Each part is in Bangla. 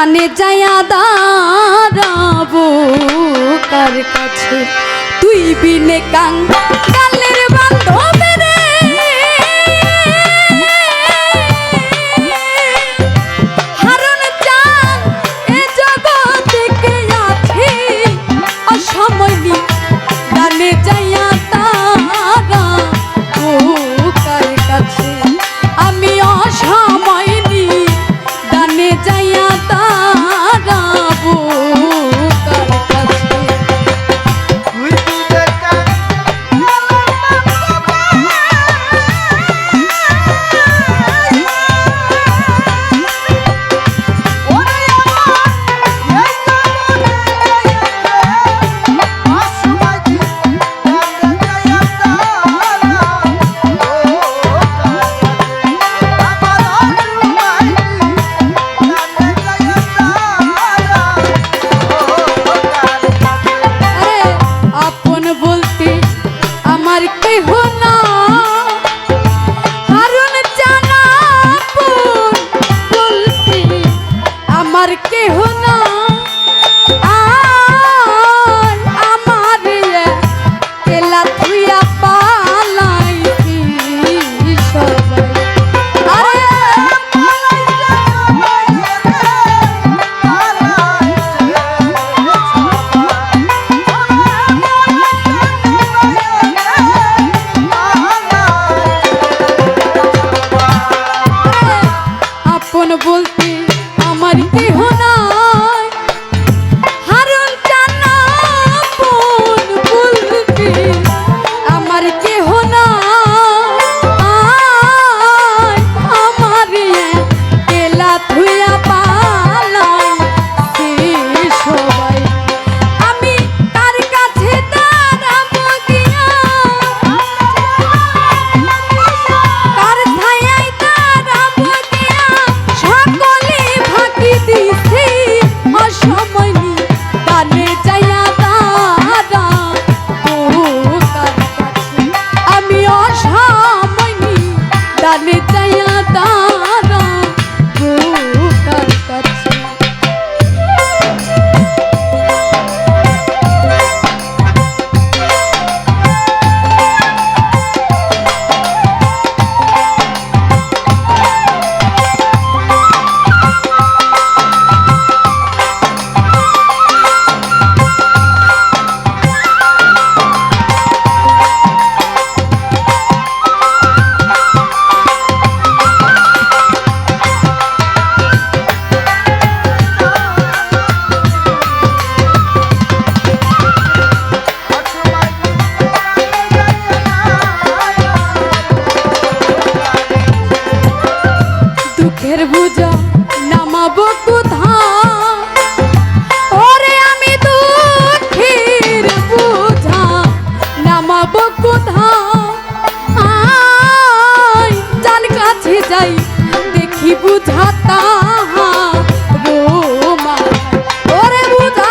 ডানে যায়া কার কাছে? তুই বিনে কাং আর আয়, যার কাছে যাই, দেখি বুঝা তাহা রোমা ওরে বুঝা।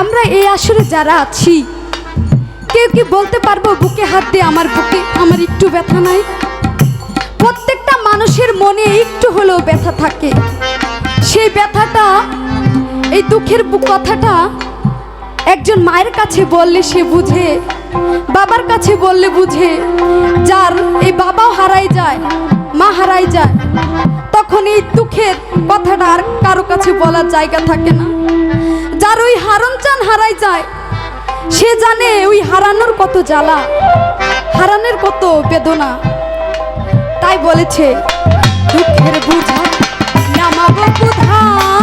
আমরা এই আসরে যারা আছি কেউ কি বলতে পারব বুকে হাত দিয়ে আমার বুকে? আমার একটু ব্যথা নাই? প্রত্যেকটা মানুষের মনে একটু হলেও ব্যথা থাকে। সেই ব্যথাটা, এই দুঃখের কথাটা একজন মায়ের কাছে বললে সে বুঝে, বাবার কাছে বললে বুঝে, যার এই বাবাও হারাই যায়, মা হারাই যায়, তখন এই দুঃখের কথাটা আর কারও কাছে বলার জায়গা থাকে না। যার ওই হারন চান হারাই যায় সে জানে ওই হারানোর কত জ্বালা, হারানোর কত বেদনা। তাই বলেছে, দুঃখের বুঝা, নামাবো কোথায়?